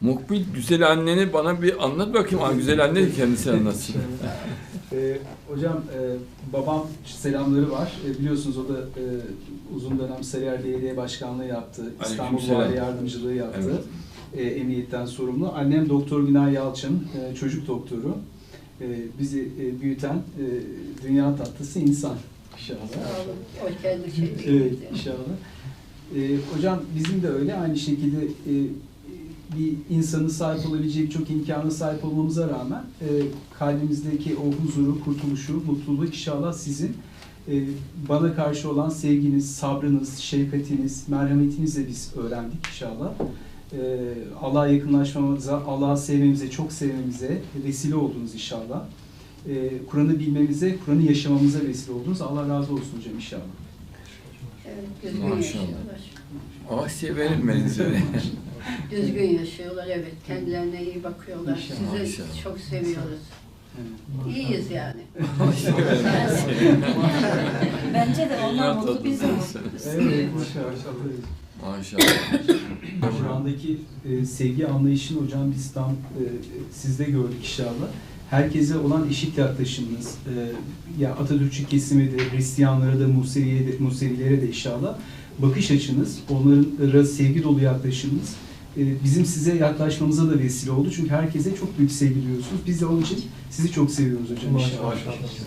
Mukbil güzel anneni bana bir anlat bakayım. Aa, güzel anne kendisi anlatsın. Ee, hocam e, babam selamları var. E, biliyorsunuz o da e, uzun dönem Sarıyer Belediye Başkanlığı yaptı. İstanbul Aleykümselam. Vali Yardımcılığı yaptı. Evet. E, emniyetten sorumlu. Annem Doktor Günay Yalçın, e, çocuk doktoru. E, bizi e, büyüten e, dünya tatlısı insan inşallah. Sağ olun. O kendi Evet inşallah. Ee, hocam bizim de öyle aynı şekilde e, bir insanın sahip olabileceği birçok imkana sahip olmamıza rağmen e, kalbimizdeki o huzuru, kurtuluşu, mutluluğu inşallah sizin e, bana karşı olan sevginiz, sabrınız, şefkatiniz, merhametinizle biz öğrendik inşallah. E, Allah'a yakınlaşmamıza, Allah'ı sevmemize, çok sevmemize vesile oldunuz inşallah. E, Kur'an'ı bilmemize, Kur'an'ı yaşamamıza vesile oldunuz. Allah razı olsun hocam inşallah. Evet, Maşallah. beni size. Düzgün yaşıyorlar evet. Kendilerine iyi bakıyorlar. İnşallah. Sizi İnşallah. çok seviyoruz. Evet. İyiyiz yani. Bence de onlar mutlu biz de mutluyuz. Evet, maşallah. Maşallah. Kur'an'daki e, sevgi anlayışını hocam biz tam e, sizde gördük inşallah. Herkese olan eşit yaklaşımınız, e, ya Atatürkçü kesime de, Hristiyanlara da, Museviye de, Musevilere de inşallah bakış açınız, onlara sevgi dolu yaklaşımınız bizim size yaklaşmamıza da vesile oldu. Çünkü herkese çok büyük sevgi duyuyorsunuz. Biz de onun için sizi çok seviyoruz hocam inşallah.